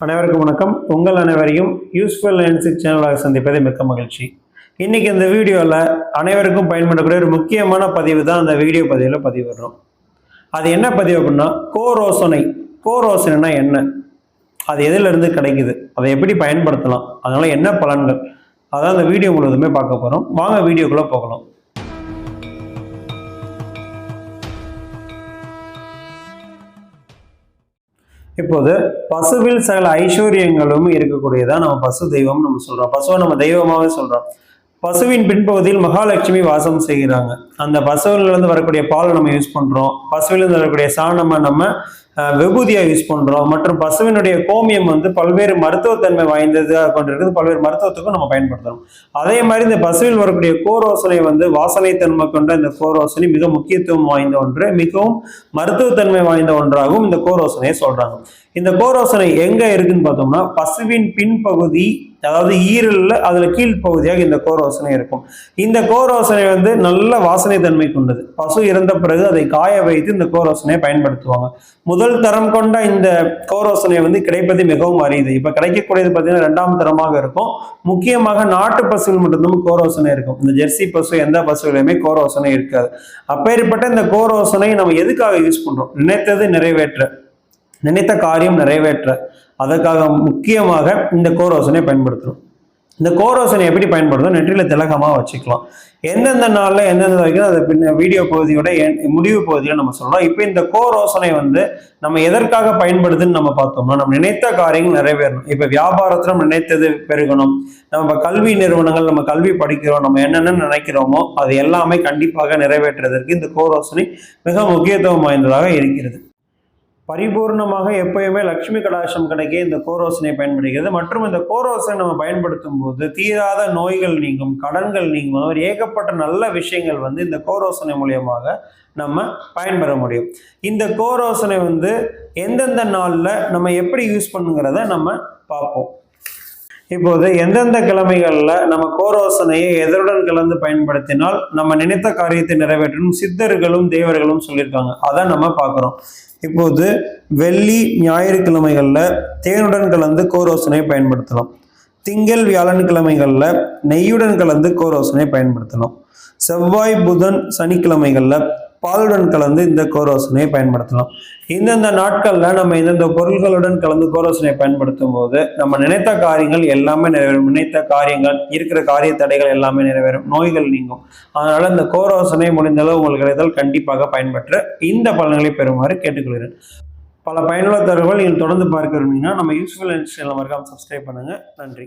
அனைவருக்கும் வணக்கம். உங்கள் அனைவரையும் யூஸ்ஃபுல் அண்ட் சேனலாக சந்திப்பதை மிக்க மகிழ்ச்சி. இன்னைக்கு இந்த வீடியோவில் அனைவருக்கும் பயன்படக்கூடிய ஒரு முக்கியமான பதிவு தான் அந்த வீடியோ பதிவில் பதிவிடுறோம். அது என்ன பதிவு அப்படின்னா கோரோசனை. கோரோசனைனா என்ன? அது எதிலிருந்து கிடைக்குது? அதை எப்படி பயன்படுத்தலாம்? அதனால் என்ன பலன்கள்? அதான் அந்த வீடியோ முழுவதுமே பார்க்க போகிறோம் வாங்க வீடியோக்குள்ளே போகலாம். இப்போது பசுவில் சகல ஐஸ்வர்யங்களும் இருக்கக்கூடியதான் நம்ம பசு தெய்வம் நம்ம சொல்றோம். பசுவை நம்ம தெய்வமாகவே சொல்றோம். பசுவின் பின்பகுதியில் மகாலட்சுமி வாசம் செய்கிறாங்க. அந்த பசுவிலிருந்து வரக்கூடிய பாலை நம்ம யூஸ் பண்றோம். பசுவிலிருந்து வரக்கூடிய சாணமாக நம்ம வெகுதியாக யூஸ் பண்ணுறோம் மற்றும் பசுவினுடைய கோமியம் வந்து பல்வேறு மருத்துவத்தன்மை வாய்ந்ததாக கொண்டிருக்கிறது பல்வேறு மருத்துவத்துக்கும் நம்ம பயன்படுத்துகிறோம் அதே மாதிரி இந்த பசுவில் வரக்கூடிய கோரோசனை வந்து வாசனை தன்மை கொண்ட இந்த கோரோசனை மிக முக்கியத்துவம் வாய்ந்த ஒன்று மிகவும் மருத்துவத்தன்மை வாய்ந்த ஒன்றாகவும் இந்த கோரோசனையை சொல்றாங்க. இந்த கோரோசனை எங்க இருக்குன்னு பார்த்தோம்னா பசுவின் பின்பகுதி அதாவது ஈரல்ல அதுல கீழ்ப்பகுதியாக இந்த கோரோசனை இருக்கும். இந்த கோரோசனை வந்து நல்ல வாசனை தன்மை கொண்டது. பசு இறந்த பிறகு அதை காய வைத்து இந்த கோரோசனையை பயன்படுத்துவாங்க. முதல் தரம் கொண்ட இந்த கோரோசனை வந்து கிடைப்பது மிகவும் அறியுது இப்போ கிடைக்கக்கூடியது பார்த்தீங்கன்னா ரெண்டாம் தரமாக இருக்கும். முக்கியமாக நாட்டு பசுவில் மட்டும்தான் கோரோசனை இருக்கும். இந்த ஜெர்சி பசு எந்த பசுகளையுமே கோரோசனை இருக்காது. அப்பேற்பட்ட இந்த கோரோசனை நம்ம எதுக்காக யூஸ் பண்ணுறோம் நினைத்தது நிறைவேற்ற. நினைத்த காரியம் நிறைவேற்ற. அதற்காக முக்கியமாக இந்த கோரோசனை பயன்படுத்துகிறோம் இந்த கோரோசனை எப்படி பயன்படுத்தும் நெற்றியில் திலகமாக வச்சுக்கலாம். எந்தெந்த நாளில் எந்தெந்த வரைக்கும் அதை பின்ன வீடியோ பகுதியோட முடிவு பகுதியில் நம்ம சொல்லலாம். இப்போ இந்த கோரோசனை வந்து நம்ம எதற்காக பயன்படுதுன்னு நம்ம பார்த்தோம்னா நம்ம நினைத்த காரியங்கள் நிறைவேறணும். இப்போ வியாபாரத்தில் நம்ம நினைத்தது பெருகணும். நம்ம கல்வி நிறுவனங்கள் நம்ம கல்வி படிக்கிறோம் நம்ம என்னென்ன நினைக்கிறோமோ அது எல்லாமே கண்டிப்பாக நிறைவேற்றுவதற்கு இந்த கோரோசனை மிக முக்கியத்துவம் வாய்ந்ததாக இருக்கிறது. பரிபூர்ணமாக எப்பயுமே லக்ஷ்மி கடாட்சம் கிடைக்க இந்த கோரோசனை பயன்படுகிறது. மற்றும் இந்த கோரோசனை நம்ம பயன்படுத்தும் போது தீராத நோய்கள் நீங்கும் கடன்கள் நீங்கும். அது மாதிரி ஏகப்பட்ட நல்ல விஷயங்கள் வந்து இந்த கோரோசனை மூலியமாக நம்ம பயன்பெற முடியும். இந்த கோரோசனை வந்து எந்தெந்த நாளில் நம்ம எப்படி யூஸ் பண்ணுங்கிறத நம்ம பார்ப்போம். இப்போது எந்தெந்த கிழமைகளில் நம்ம கோரோசனையை எதருடன் கலந்து பயன்படுத்தினால் நம்ம நினைத்த காரியத்தை நிறைவேற்றணும்? சித்தர்களும் தேவர்களும் சொல்லியிருக்காங்க. அதை நம்ம பார்க்குறோம். இப்போது வெள்ளி ஞாயிற்றுக்கிழமைகளில் தேனுடன் கலந்து கோரோசனை பயன்படுத்தலாம். திங்கள் வியாழன் கிழமைகளில் நெய்யுடன் கலந்து கோரோசனை பயன்படுத்தலாம். செவ்வாய் புதன் சனிக்கிழமைகளில் பாலுடன் கலந்து இந்த கோரோசனையை பயன்படுத்தலாம் இந்தந்த நாட்களில் நம்ம இந்தந்த பொருள்களுடன் கலந்து கோரோசனை பயன்படுத்தும் போது நம்ம நினைத்த காரியங்கள் எல்லாமே நிறைவேறும். நினைத்த காரியங்கள் இருக்கிற காரிய தடைகள் எல்லாமே நிறைவேறும். நோய்கள் நீங்கும். அதனால இந்த கோரோசனை முடிந்த அளவு உங்களுக்கு கிடைத்தால் கண்டிப்பாக பயன்பெற்று இந்த பலன்களை பெறுமாறு கேட்டுக்கொள்கிறேன். பல பயனுள்ள தகவல் நீங்கள் தொடர்ந்து பார்க்க விரும்பிங்கன்னா நம்ம யூஸ்ஃபுல் சேனல் மறக்காமல் சப்ஸ்கிரைப் பண்ணுங்கள் நன்றி.